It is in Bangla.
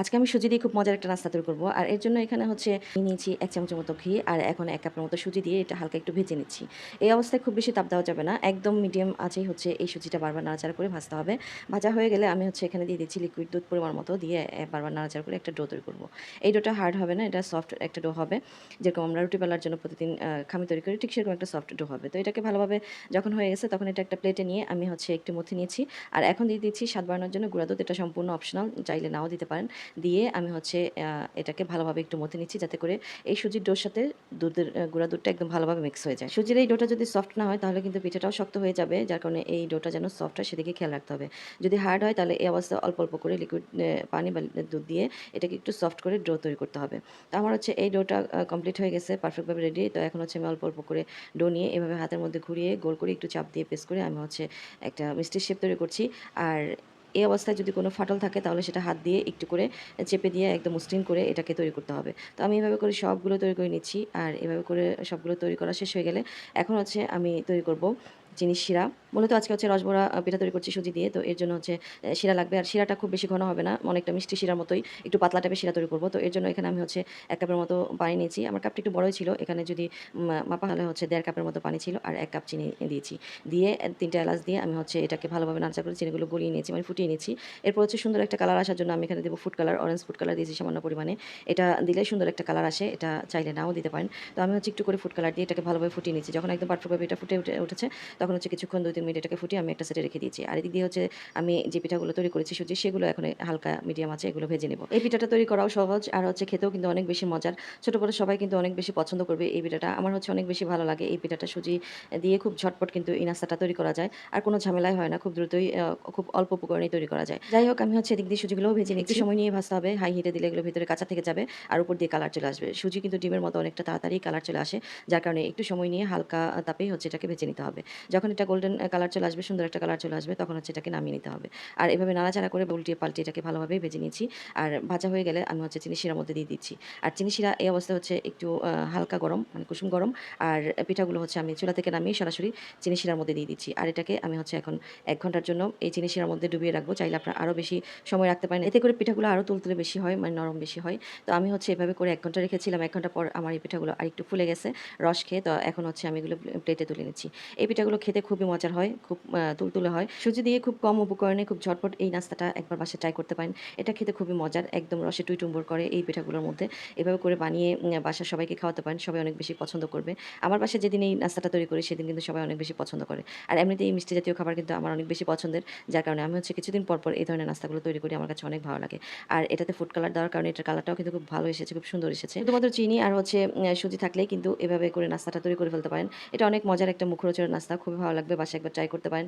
আজকে আমি সুজি দিয়ে খুব মজার একটা নাস্তা তৈরি করব। আর এর জন্য এখানে হচ্ছে নিয়েছি এক চামচের মতো ঘি, আর এখন এক কাপের মতো সুজি দিয়ে এটা হালকা একটু ভেজে নিচ্ছি। এই অবস্থায় খুব বেশি তাপ দেওয়া যাবে না, একদম মিডিয়াম আছেই হচ্ছে এই সুজিটা বারবার নাড়াচাড়া করে ভাজতে হবে। ভাজা হয়ে গেলে আমি হচ্ছে এখানে দিয়ে দিচ্ছি লিকুইড দুধ পরিমাণ মতো দিয়ে বারবার নাড়াচাড়া করে একটা ডো তৈরি করব। এই ডোটা হার্ড হবে না, এটা সফট একটা ডো হবে। যেরকম আমরা রুটি বেলার জন্য প্রতিদিন খামি তৈরি করি, ঠিক সেরকম একটা সফট ডো হবে। তো এটাকে ভালোভাবে যখন হয়ে গেছে তখন এটা একটা প্লেটে নিয়ে আমি হচ্ছে একটু মথে নিয়েছি। আর এখন দিয়ে দিচ্ছি স্বাদ বাড়ানোর জন্য গুঁড়া দুধ, এটা সম্পূর্ণ অপশনাল চাইলে নাও দিতে পারেন। দিয়ে আমি হচ্ছে এটাকে ভালোভাবে একটু মথে নিচ্ছি যাতে করে এই সুজির ডোর সাথে দুধের গুঁড়া দুধটা একদম ভালোভাবে মিক্স হয়ে যায়। সুজির এই ডোটা যদি সফট না হয়, তাহলে কিন্তু পিঠাটাও শক্ত হয়ে যাবে, যার কারণে এই ডোটা যেন সফট হয় সেদিকে খেয়াল রাখতে হবে। যদি হার্ড হয়, তাহলে এই অবস্থা অল্প অল্প করে লিকুইড পানি বা দুধ দিয়ে এটাকে একটু সফট করে ডো তৈরি করতে হবে। তো আমার হচ্ছে এই ডোটা কমপ্লিট হয়ে গেছে পারফেক্টভাবে রেডি তো এখন হচ্ছে আমি অল্প অল্প করে ডো নিয়ে এভাবে হাতের মধ্যে ঘুরিয়ে গোল করে একটু চাপ দিয়ে পেস্ট করে আমি হচ্ছে একটা মিষ্টির শেপ তৈরি করছি। আর এই অবস্থায় যদি কোনো ফাটল থাকে, তাহলে সেটা হাত দিয়ে একটু করে চেপে দিয়ে একদম মসৃণ করে এটাকে তৈরি করতে হবে। তো আমি এভাবে করে সবগুলো তৈরি করে নিচ্ছি, আর এভাবে করে সবগুলো তৈরি করা শেষ হয়ে গেলে এখন হচ্ছে আমি তৈরি করব চিনি শিরা, মূলত আজকে হচ্ছে রসবড়া পিঠা তৈরি করছি সুজি দিয়ে, তো এর জন্য হচ্ছে শিরা লাগবে। আর শিরাটা খুব বেশি ঘন হবে না অনেকটা মিষ্টি শিরার মতোই, একটু পাতলা টাইপের শিরা তৈরি করব। তো এর জন্য এখানে আমি হচ্ছে এক কাপের মতো পানি নিয়েছি। আমার কাপটা একটু বড়ই ছিল, এখানে যদি মাপা হলে হচ্ছে দেড় কাপের মতো পানি ছিল, আর এক কাপ চিনি দিয়েছি। দিয়ে তিনটে এলাচ দিয়ে আমি হচ্ছে এটাকে ভালোভাবে নাচা করে চিনিগুলো গলিয়ে নিয়েছি মানে ফুটিয়ে নিয়েছি। এরপর হচ্ছে সুন্দর একটা কালার আসার জন্য আমি এখানে দেবো food colour orange food colour দিয়েছি সামান্য পরিমাণে। এটা দিলে সুন্দর একটা কালার আসে, এটা চাইলে নাও দিতে পারেন। তো আমি হচ্ছে একটু করে ফুড কালার দিয়ে এটাকে ভালোভাবে ফুটিয়ে নিয়েছি। যখন একদম পারফেক্টভাবে এটা ফুটে উঠে, উঠেছে তখন হচ্ছে কিছুক্ষণ দুই তিন মিনিট এটাকে ফুটিয়ে আমি একটা সেটে রেখে দিয়েছি। আর এদিক দিয়ে হচ্ছে আমি যে পিঠাগুলো তৈরি করেছি সুজি সেগুলো এখন হালকা মিডিয়াম আছে এগুলো ভেজে নেব। এই পিঠাটা তৈরি করাও সহজ আর হচ্ছে খেতেও কিন্তু অনেক বেশি মজার। ছোটো বড় সবাই কিন্তু অনেক বেশি পছন্দ করবে এই পিঠাটা। আমার হচ্ছে অনেক বেশি ভালো লাগে এই পিঠাটা সুজি দিয়ে খুব ঝটপট কিন্তু এই নাস্তাটা তৈরি করা যায়। আর কোনো ঝামেলাই হয় না খুব দ্রুতই খুব অল্প উপকরণেই তৈরি করা যায়। যাই হোক আমি হচ্ছে এদিক দিয়ে সুজিগুলোও ভেজে নিচ্ছি। সময় নিয়ে ভাজতে হবে হাই হিটে দিলে এগুলো ভিতরে কাঁচা থেকে যাবে আর উপর দিয়ে কালার চলে আসবে। সুজি কিন্তু ডিমের মতো অনেকটা তাড়াতাড়ি কালার চলে আসে যার কারণে একটু সময় নিয়ে হালকা তাপেই হচ্ছে এটাকে ভেজে নিতে হবে। যখন এটা গোল্ডেন কালার চলে আসবে, সুন্দর একটা কালার চলে আসবে, তখন হচ্ছে এটাকে নামিয়ে নিতে হবে। আর এভাবে নাড়াচাড়া করে উল্টিয়ে পাল্টিয়ে এটাকে ভালোভাবে ভেজে নিয়েছি। আর ভাজা হয়ে গেলে আমি হচ্ছে চিনি শিরার মধ্যে দিয়ে দিচ্ছি। আর চিনি শিরা এই অবস্থা হচ্ছে একটু হালকা গরম মানে কুসুম গরম। আর পিঠাগুলো হচ্ছে আমি চুলা থেকে নামিয়ে সরাসরি চিনি শিরার মধ্যে দিয়ে দিচ্ছি। আর এটাকে আমি হচ্ছে এখন এক ঘণ্টার জন্য এই চিনি শিরার মধ্যে ডুবিয়ে রাখব। চাইলে আপনারা আরও বেশি সময় রাখতে পারেন। এতে করে পিঠাগুলো আরও তুলতুলে বেশি হয় মানে নরম বেশি হয়। তো আমি হচ্ছে এভাবে করে এক ঘণ্টা রেখেছিলাম। এক ঘণ্টা পর আমার এই পিঠাগুলো আর একটু ফুলে গেছে রস খেয়ে। তো এখন হচ্ছে আমি এগুলো প্লেটে তুলে নিচ্ছি। এই পিঠাগুলো খেতে খুবই মজার হয়, খুব তুলতুলে হয়। সুজি দিয়ে খুব কম উপকরণে খুব ঝটপট এই নাস্তাটা একবার বাসায় ট্রাই করতে পারেন। এটা খেতে খুবই মজার, একদম রসে টুইটুম্বর করে এই পিঠাগুলোর মধ্যে। এভাবে করে বানিয়ে বাসার সবাইকে খাওয়াতে পারেন, সবাই অনেক বেশি পছন্দ করবে। আমার বাসায় যেদিন এই নাস্তাটা তৈরি করি, সেদিন কিন্তু সবাই অনেক বেশি পছন্দ করে। আর এমনিতে এই মিষ্টি জাতীয় খাবার কিন্তু আমার অনেক বেশি পছন্দের, যার কারণে আমি হচ্ছে কিছুদিন পর পর এই ধরনের নাস্তাগুলো তৈরি করি, আমার কাছে অনেক ভালো লাগে। আর এটাতে ফুড কালার দেওয়ার কারণে এটার কালারটাও কিন্তু খুব ভালো এসেছে, খুব সুন্দর এসেছে। শুধুমাত্র চিনি আর হচ্ছে সুজি থাকলেই কিন্তু এভাবে করে নাস্তাটা তৈরি করে ফেলতে পারেন। এটা অনেক মজার একটা মুখরোচর নাস্তা খুবই ভালো লাগবে বাসায় একবার ট্রাই করতে পারেন।